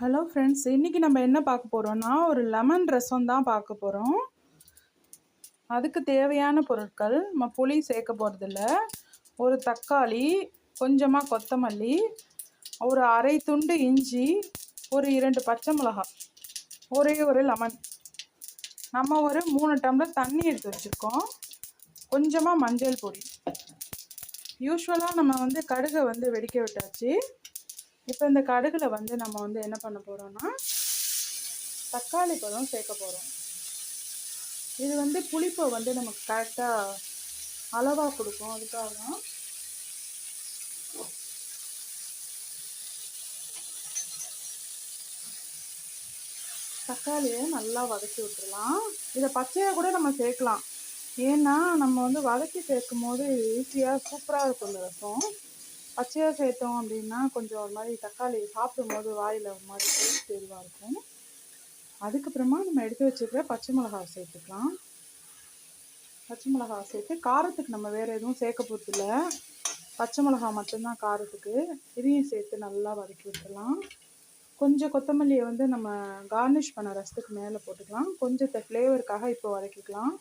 Hello friends இன்றைக்கி நம்ம என்ன பார்க்க போகிறோம்னா ஒரு லெமன் ரசம் தான் பார்க்க போகிறோம் அதுக்கு தேவையான பொருட்கள் நம்ம புளி சேர்க்க போகிறதில்ல ஒரு தக்காளி கொஞ்சமாக கொத்தமல்லி ஒரு அரை துண்டு இஞ்சி ஒரு இரண்டு பச்சை மிளகாய் ஒரே ஒரு லெமன் நம்ம ஒரு மூணு டம்ளர் தண்ணி எடுத்து வச்சுருக்கோம். கொஞ்சமாக மஞ்சள் பொடி. யூஸ்வலாக நம்ம வந்து கடுகை வந்து வெடிக்க விட்டாச்சு. இப்போ இந்த கடுகில் வந்து நம்ம வந்து என்ன பண்ண போகிறோம்னா தக்காளி பழம் சேர்க்க போகிறோம் இது வந்து புளிப்பை வந்து நமக்கு கரெக்டாக அளவாக கொடுக்கும். அதுக்காக தான் தக்காளியை நல்லா வதக்கி விட்டுடலாம் இதை பச்சையாக கூட நம்ம சேர்க்கலாம். ஏன்னா நம்ம வந்து வதக்கி சேர்க்கும் போது ஈஸியாக சூப்பராக இருக்கும் இந்த ரசம். பச்சையாக சேர்த்தோம் அப்படின்னா கொஞ்சம் ஒரு மாதிரி தக்காளி சாப்பிடும்போது வாயில் ஒரு மாதிரி டேஸ்ட் தெளிவாக இருக்கும். அதுக்கப்புறமா நம்ம எடுத்து வச்சுக்கிற பச்சை மிளகாய் சேர்த்துக்கலாம். பச்சை மிளகாய் சேர்த்து காரத்துக்கு நம்ம வேறு எதுவும் சேர்க்க போகிறதில்ல பச்சை மிளகாய் மட்டும்தான் காரத்துக்கு. இதையும் சேர்த்து நல்லா வதக்கி விட்டுலாம் கொஞ்சம் கொத்தமல்லியை வந்து நம்ம கார்னிஷ் பண்ண ரசத்துக்கு மேலே போட்டுக்கலாம். கொஞ்சத்தை ஃப்ளேவருக்காக இப்போ வதக்கிக்கலாம்.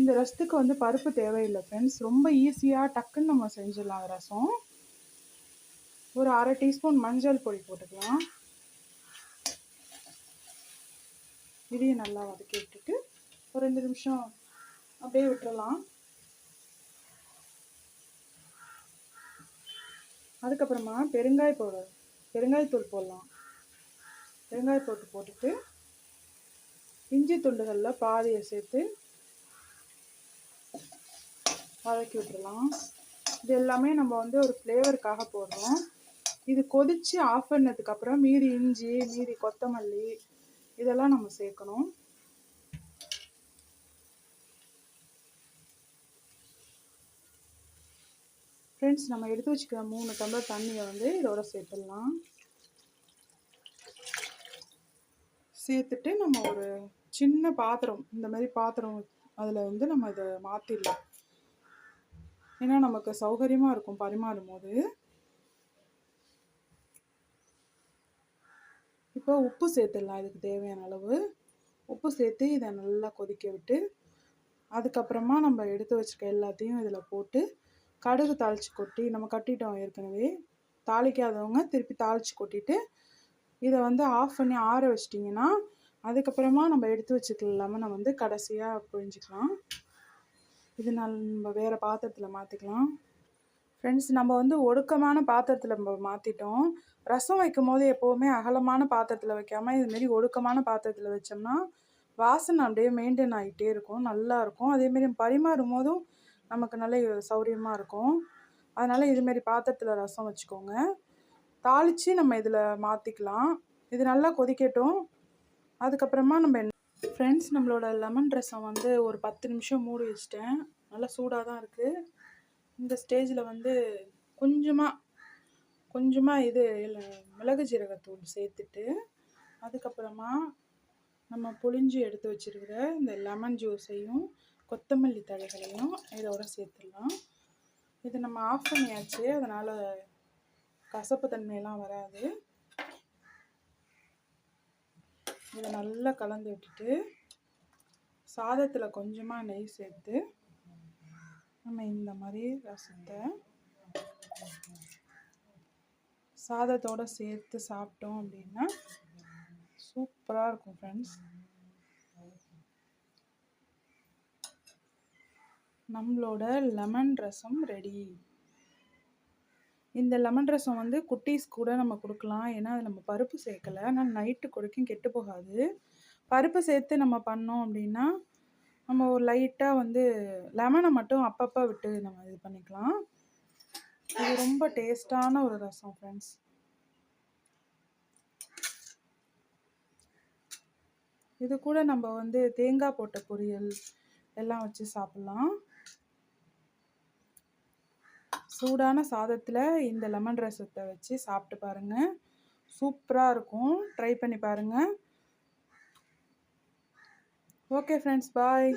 இந்த ரசத்துக்கு வந்து பருப்பு தேவையில்லை ஃப்ரெண்ட்ஸ் ரொம்ப ஈஸியாக டக்குன்னு நம்ம செஞ்சிடலாம் ரசம். ஒரு அரை டீஸ்பூன் மஞ்சள் பொடி போட்டுக்கலாம். இதையும் நல்லா வதக்கி விட்டுட்டு ஒரு ரெண்டு நிமிஷம் அப்படியே விட்டுறலாம். அதுக்கப்புறமா பெருங்காய பவுடர் பெருங்காயத்தூள் போடலாம். பெருங்காய போட்டு போட்டுட்டு இஞ்சி துண்டுகளில் பாதியை சேர்த்து வதக்கி விட்டுடலாம் இது எல்லாமே நம்ம வந்து ஒரு ஃப்ளேவருக்காக போடுறோம். இது கொதித்து ஆஃப் பண்ணதுக்கப்புறம் மீதி இஞ்சி மீதி கொத்தமல்லி இதெல்லாம் நம்ம சேர்க்கணும். ஃப்ரெண்ட்ஸ் நம்ம எடுத்து வச்சுக்கிற மூணு டம்ளர் தண்ணியை வந்து இதோட சேர்த்துடலாம். சேர்த்துட்டு நம்ம ஒரு சின்ன பாத்திரம் இந்த மாதிரி பாத்திரம் அதில் வந்து நம்ம இதை மாற்றிடலாம் ஏன்னா நமக்கு சௌகரியமாக இருக்கும் பரிமாறும் போது இப்போ உப்பு சேர்த்துடலாம் இதுக்கு தேவையான அளவு. உப்பு சேர்த்து இதை நல்லா கொதிக்க விட்டு அதுக்கப்புறமா நம்ம எடுத்து வச்சுருக்க எல்லாத்தையும் இதில் போட்டு கடுகு தாளித்து கொட்டி நம்ம கட்டிட்டோம் ஏற்கனவே தாளிக்காதவங்க திருப்பி தாளித்து கொட்டிட்டு இதை வந்து ஆஃப் பண்ணி ஆற வச்சிட்டிங்கன்னா அதுக்கப்புறமா நம்ம எடுத்து வச்சுக்கலாம் லெமனை வந்து கடைசியாக புழிஞ்சிக்கலாம். இது நம்ம வேறு பாத்திரத்தில் மாற்றிக்கலாம் ஃப்ரெண்ட்ஸ் நம்ம வந்து ஒடுக்கமான பாத்திரத்தில் நம்ம மாற்றிட்டோம் ரசம் வைக்கும் போது எப்போவுமே அகலமான பாத்திரத்தில் வைக்காமல் இதுமாரி ஒடுக்கமான பாத்திரத்தில் வச்சோம்னா வாசனை அப்படியே மெயின்டைன் ஆகிட்டே இருக்கும். நல்லாயிருக்கும் அதேமாரி பரிமாறும் போதும் நமக்கு நல்ல சௌரியமாக இருக்கும். அதனால் இதுமாரி பாத்திரத்தில் ரசம் வச்சுக்கோங்க. தாளித்து நம்ம இதில் மாற்றிக்கலாம் இது நல்லா கொதிக்கட்டும். அதுக்கப்புறமா நம்ம ஃப்ரெண்ட்ஸ் நம்மளோட லெமன் ரசம் வந்து ஒரு பத்து நிமிஷம் மூடி வச்சிட்டேன். நல்லா சூடாக தான் இருக்குது இந்த ஸ்டேஜில் வந்து கொஞ்சமாக கொஞ்சமாக இது மிளகு ஜீரகத்தூள் சேர்த்துட்டு அதுக்கப்புறமா நம்ம புளிஞ்சு எடுத்து வச்சுருக்கிற இந்த லெமன் ஜூஸையும் கொத்தமல்லி தழைகளையும் இதோட சேர்த்துடலாம். இது நம்ம ஆஃப் பண்ணியாச்சு. அதனால் கசப்பு தன்மையெல்லாம் வராது. இதை நல்லா கலந்து விட்டுட்டு சாதத்தில் கொஞ்சமாக நெய் சேர்த்து நம்ம இந்த மாதிரி ரசத்தை சாதத்தோடு சேர்த்து சாப்பிட்டோம் அப்படின்னா சூப்பராக இருக்கும் ஃப்ரெண்ட்ஸ் நம்மளோட லெமன் ரசம் ரெடி இந்த லெமன் ரசம் வந்து குட்டீஸ் கூட நம்ம கொடுக்கலாம். ஏன்னா அது நம்ம பருப்பு சேர்க்கலை. ஆனால் நைட்டு கொடுக்கும் கெட்டு போகாது. பருப்பு சேர்த்து நம்ம பண்ணோம் அப்படின்னா நம்ம ஒரு லைட்டாக வந்து லெமனை மட்டும் அப்பப்போ விட்டு நம்ம இது பண்ணிக்கலாம். இது ரொம்ப டேஸ்டான ஒரு ரசம் ஃப்ரெண்ட்ஸ் இது கூட நம்ம வந்து தேங்காய் போட்ட பொரியல் எல்லாம் வச்சு சாப்பிட்லாம். சூடான சாதத்தில் இந்த லெமன் ரசத்தை வச்சு சாப்பிட்டு பாருங்கள் சூப்பராக இருக்கும். ட்ரை பண்ணி பாருங்கள் ஓகே ஃப்ரெண்ட்ஸ் பாய்